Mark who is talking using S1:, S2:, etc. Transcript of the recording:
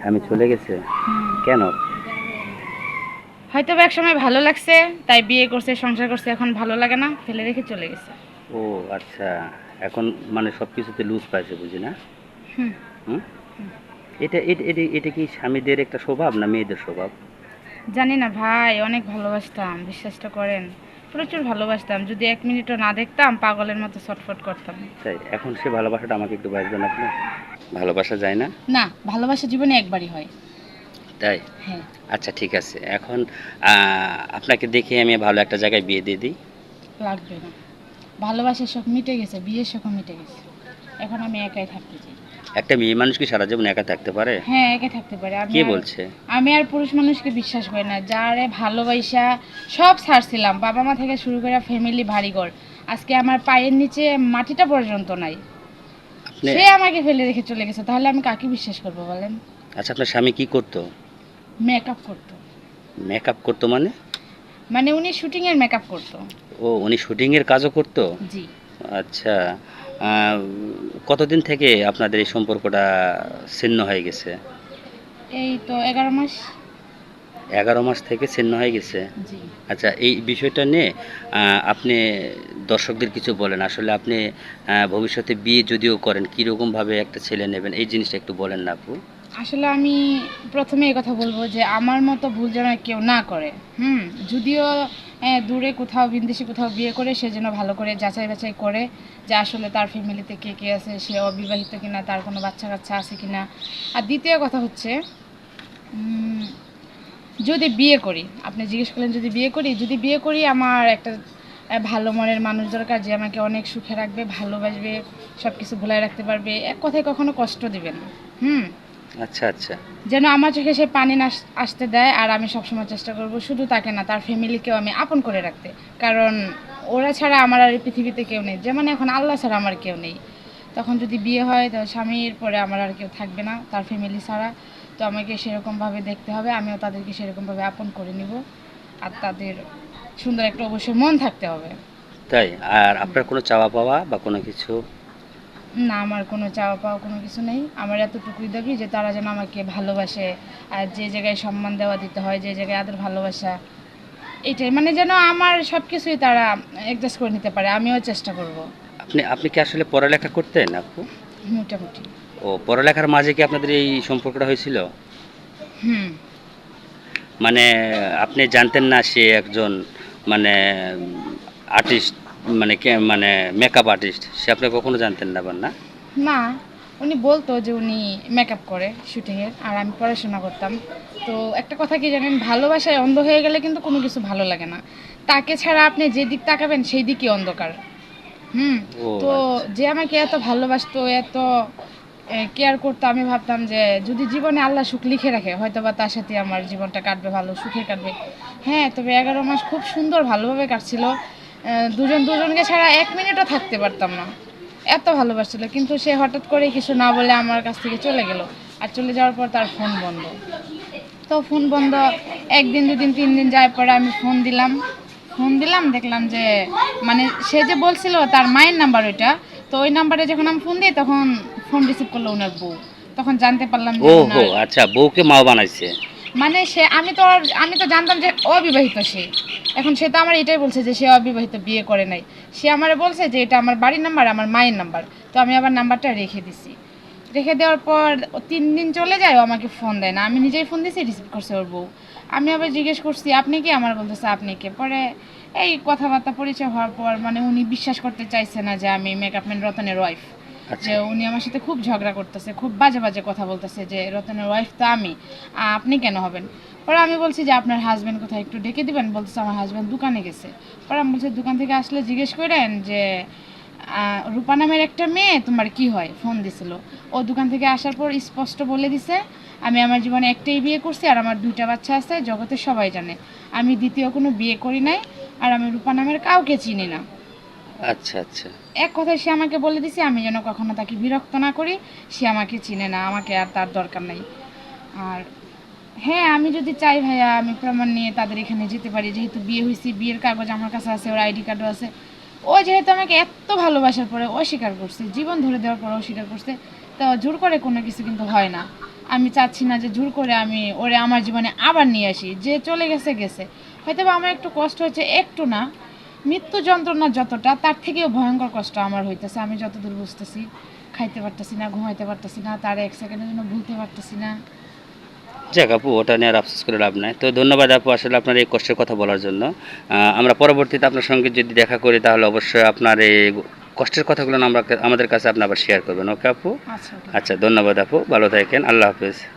S1: স্বামী চলে গেছে? কেন?
S2: হয়তো এক সময় ভালো লাগছে তাই বিয়ে করছে সংসার করছে এখন ভালো লাগে না ফেলে রেখে চলে গেছে।
S1: ও আচ্ছা। এখন মানে সব কিছুতে লুজ পাইছে বুঝি না?
S2: হুম।
S1: হুম? এটা এটা এটা এটা কি স্বামীদের একটা স্বভাব না মেয়েদের স্বভাব?
S2: জানি না ভাই অনেক ভালোবাসতাম বিশ্বাসটা করেন। প্রচুর ভালোবাসতাম যদি এক মিনিটও না দেখতাম পাগলের মতো ছটফট করতাম।
S1: তাই এখন সে ভালোবাসাটা আমাকে একটু বাঁচবেন আপনি। ভালোবাসা যায় না?
S2: না ভালোবাসা জীবনে একবারই হয়।
S1: তাই?
S2: হ্যাঁ।
S1: আচ্ছা ঠিক আছে। এখন আপনাকে দেখে আমি ভালো একটা জায়গায় বিয়ে দিয়ে দিই।
S2: লাগবে না। ভালোবাসার শখ মিটে গেছে বিয়ের শখও মিটে গেছে। এখন আমি একাই থাকতে চাই।
S1: একটা মেয়ে মানুষ কি সারা জীবন একা থাকতে পারে?
S2: হ্যাঁ একাই থাকতে পারে। আমি
S1: কে
S2: আর-
S1: বলছে?
S2: আমি আর পুরুষ মানুষকে বিশ্বাস করি না। যারে ভালোবাসা সব ছাড়ছিলাম। বাবা মা থেকে শুরু করে ফ্যামিলি ভারীঘর আজকে আমার পায়ের নিচে মাটিটা পর্যন্ত নাই।
S1: আপনি
S2: সে আমাকে ফেলে রেখে চলে গেছে। তাহলে আমি কাকে বিশ্বাস করব বলেন?
S1: আচ্ছা আপনার স্বামী কি করতো?
S2: মেকআপ করতো।
S1: মেকআপ করতো মানে?
S2: মানে উনি শুটিং এর মেকআপ করতো।
S1: ও উনি শুটিংয়ের কাজও করতো?
S2: জি।
S1: আচ্ছা। কতদিন থেকে আপনাদের এই সম্পর্কটা ছিন্ন হয়ে গেছে?
S2: এই তো এগারো মাস।
S1: এগারো মাস থেকে ছিন্ন হয়ে গেছে? আচ্ছা এই বিষয়টা নিয়ে আপনি দর্শকদের কিছু বলেন। আসলে আপনি ভবিষ্যতে বিয়ে যদিও করেন কীরকমভাবে একটা ছেলে নেবেন এই জিনিসটা একটু বলেন না আপু।
S2: আসলে আমি প্রথমে এই কথা বলব যে আমার মতো ভুল যেন কেউ না করে হুম? যদিও দূরে কোথাও বিদেশে কোথাও বিয়ে করে সে যেন ভালো করে যাচাই বাছাই করে যে আসলে তার ফ্যামিলিতে কে কে আছে, সে অবিবাহিত কিনা, তার কোনো বাচ্চা কাচ্চা আছে কিনা। আর দ্বিতীয় কথা হচ্ছে যদি বিয়ে করি, আপনি জিজ্ঞেস করলেন যদি বিয়ে করি, যদি বিয়ে করি আমার একটা ভালো মনের মানুষ দরকার যে আমাকে অনেক সুখে রাখবে, ভালোবাসবে সব কিছু ভুলায় রাখতে পারবে, এক কথায় কখনো কষ্ট দিবে না। হুম?
S1: আচ্ছা আচ্ছা।
S2: যেন আমার চোখে সে পানি না আসতে দেয় আর আমি সবসময় চেষ্টা করব শুধু তাকে না তার ফ্যামিলিকেও আমি আপন করে রাখতে। কারণ ওরা ছাড়া আমার আর পৃথিবীতে কেউ নেই। যেমন এখন আল্লাহ ছাড়া আমার কেউ নেই। তখন যদি বিয়ে হয় তো স্বামীর পরে আমার আর কেউ থাকবে না তার ফ্যামিলি ছাড়া। তো আমাকে সেরকমভাবে দেখতে হবে আমিও তাদেরকে সেরকমভাবে আপন করে নিব। আর তাদের সুন্দর একটা অবশ্যই মন থাকতে হবে।
S1: তাই? আর আপনার কোনো চাওয়া পাওয়া বা কোনো কিছু?
S2: না আমার কোনো চাওয়া পাওয়া কোনো কিছু নেই। আমার এতটুকুই দাবি যে তারা যেন আমাকে ভালোবাসে আর যে জায়গায় সম্মান দেওয়া দিতে হয় যে জায়গায় আদর ভালোবাসা এটাই। মানে যেন আমার সব কিছুই তারা অ্যাডজাস্ট করে নিতে পারে আমিও চেষ্টা করব।
S1: আপনি আপনি কি আসলে পড়ালেখা করতেন আপু?
S2: মোটামুটি।
S1: ও পড়ালেখার মাঝে কি আপনাদের এই সম্পর্কটা হয়েছিল?
S2: হুম।
S1: মানে আপনি জানতেন না সে একজন মানে আর্টিস্ট মানে কে মানে মেকআপ আর্টিস্ট সে আপনি কখনো জানতেন না না?
S2: না উনি বলতো যে উনি মেকআপ করে শুটিংয়ের আর আমি পড়াশোনা করতাম। তো একটা কথা কি জানেন ভালোবাসায় অন্ধ হয়ে গেলে কিন্তু কোনো কিছু ভালো লাগে না। তাকে ছাড়া আপনি যে দিক তাকাবেন সেই দিকই অন্ধকার। হুম? তো
S1: আচ্ছা।
S2: যে আমাকে এত ভালোবাসতো এত কেয়ার করতো আমি ভাবতাম যে যদি জীবনে আল্লাহ সুখ লিখে রাখে হয়তো বা তার সাথে আমার জীবনটা কাটবে ভালো সুখে কাটবে। হ্যাঁ তবে এগারো মাস খুব সুন্দর ভালোভাবে কাটছিল। দুজন দুজনকে ছাড়া এক মিনিটও থাকতে পারতাম না। এত ভালোবাসছিল কিন্তু সে হঠাৎ করে কিছু না বলে আমার কাছ থেকে চলে গেল আর চলে যাওয়ার পর তার ফোন বন্ধ। তো ফোন বন্ধ একদিন দুদিন তিন দিন যাওয়ার পরে আমি ফোন দিলাম। ফোন দিলাম দেখলাম যে মানে সে যে বলছিল তার মায়ের নাম্বার ওইটা তো ওই নাম্বারে যখন আমি ফোন দিই তখন ফোন রিসিভ করল ওনার বউ। তখন জানতে পারলাম যে
S1: ও আচ্ছা বউকে মা বানাইছে।
S2: মানে সে, আমি তো আমি তো জানতাম যে অবিবাহিত সে। এখন সে তো আমার এটাই বলছে যে সে অবিবাহিত বিয়ে করে নাই। সে আমার বলছে যে এটা আমার বাড়ির নাম্বার, আমার মায়ের নাম্বার। তো আমি আবার নাম্বারটা রেখে দিছি। রেখে দেওয়ার পর তিন দিন চলে যায়, ও আমাকে ফোন দেয় না। আমি নিজেই ফোন দিয়েছি রিসিভ করছে ওর বউ। আমি আবার জিজ্ঞেস করছি, আপনি কি? আমার বলতেছে, আপনি কে? পরে এই কথাবার্তা, পরিচয় হওয়ার পর মানে উনি বিশ্বাস করতে চাইছে না যে আমি মেকআপ ম্যান রতনের ওয়াইফ যে উনি আমার সাথে খুব ঝগড়া করতেছে, খুব বাজে বাজে কথা বলতেছে যে, রতনের ওয়াইফ তো আমি আপনি কেন হবেন? পরে আমি বলছি যে, আপনার হাজবেন্ড কোথায়? একটু ডেকে দিবেন? বলতেছে, আমার হাজবেন্ড দোকানে গেছে। পরে আমি বলছি, দোকান থেকে আসলে জিজ্ঞেস করেন যে রূপা নামের একটা মেয়ে, তোমার কি হয়? ফোন দিছিল। ও দোকান থেকে আসার পর স্পষ্ট বলে দিছে, আমি আমার জীবনে একটাই বিয়ে করছি আর আমার দুইটা বাচ্চা আছে, জগতে সবাই জানে। আমি দ্বিতীয় কোনো বিয়ে করি নাই আর আমি রূপা নামের কাউকে চিনি না।
S1: আচ্ছা আচ্ছা।
S2: এক কথায় সে আমাকে বলে দিছে, আমি যেন কখনো তাকে বিরক্ত না করি, সে আমাকে চিনে না, আমাকে আর তার দরকার নাই। আর হ্যাঁ আমি যদি চাই ভাইয়া, আমি প্রমাণ নিয়ে তাদের এখানে যেতে পারি। যেহেতু বিয়ে হয়েছি, বিয়ের কাগজ আমার কাছে আছে, ওর আইডি কার্ডও আছে। ও যেহেতু আমাকে এত ভালোবাসার পরে অস্বীকার করছে, জীবন ধরে দেওয়ার পর অস্বীকার করছে, তো জোর করে কোনো কিছু কিন্তু হয় না। আমি চাচ্ছি না যে জোর করে আমি ওরে আমার জীবনে আবার নিয়ে আসি। যে চলে গেছে গেছে। হয়তো আমার একটু কষ্ট হচ্ছে একটু না। মৃত্যু যন্ত্রণা যতটা তার থেকেও ভয়ঙ্কর কষ্ট আমার হইতেছে। আমি যতদূর বুঝতেছি খাইতে পারতেছি না ঘুমাইতে পারতেছি না তার এক সেকেন্ডের জন্য ভুলতে পারতেছি না।
S1: যাক আপু ওটা নিয়ে আর আফসোস করে লাভ নাই। তো ধন্যবাদ আপু আসলে আপনার এই কষ্টের কথা বলার জন্য। আমরা পরবর্তীতে আপনার সঙ্গে যদি দেখা করি তাহলে অবশ্যই আপনার এই কষ্টের কথাগুলো আমরা আমাদের কাছে আপনি আবার শেয়ার করবেন। ওকে আপু?
S2: আচ্ছা
S1: আচ্ছা ধন্যবাদ আপু। ভালো থাকেন। আল্লাহ হাফেজ।